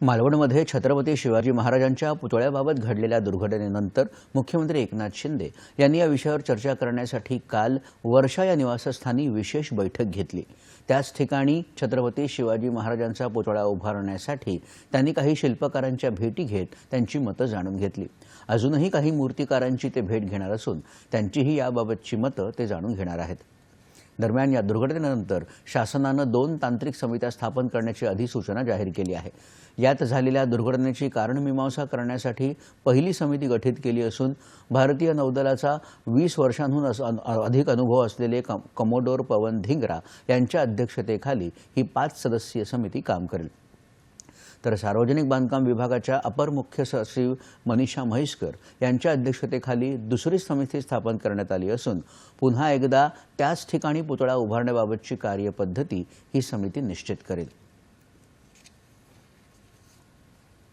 मालवणमध्ये छत्रपती शिवाजी महाराजांच्या पुतळ्याबाबत घडलेल्या दुर्घटनेनंतर मुख्यमंत्री एकनाथ शिंदे यांनी या विषयावर चर्चा करण्यासाठी काल वर्षा या निवासस्थानी विशेष बैठक घेतली. त्याच ठिकाणी छत्रपती शिवाजी महाराजांचा पुतळा उभारण्यासाठी त्यांनी काही शिल्पकारांच्या भेटी घेत त्यांची मतं जाणून घेतली. अजूनही काही मूर्तिकारांची ते भेट घेणार असून त्यांचीही याबाबतची मतं ते जाणून घेणार आहेत. दरम्यान या दुर्घटनेनंतर शासनानं दोन तांत्रिक समित्या स्थापन करण्याची अधिसूचना जाहीर केली आहे. यात झालेल्या दुर्घटनेची कारणमीमांसा करण्यासाठी पहिली समिती गठीत केली असून भारतीय नौदलाचा वीस वर्षांहून अधिक अनुभव असलेले कम- कमोडोर पवन धिंगरा यांच्या अध्यक्षतेखाली ही पाच सदस्यीय समिती काम करेल. तर सार्वजनिक बांधकाम विभागाच्या अपर मुख्य सचिव मनीषा म्हैसकर यांच्या अध्यक्षतेखाली दुसरी समिती स्थापन करण्यात आली असून पुन्हा एकदा त्याच ठिकाणी पुतळा उभारण्याबाबतची कार्यपद्धती ही समिती निश्चित करेल.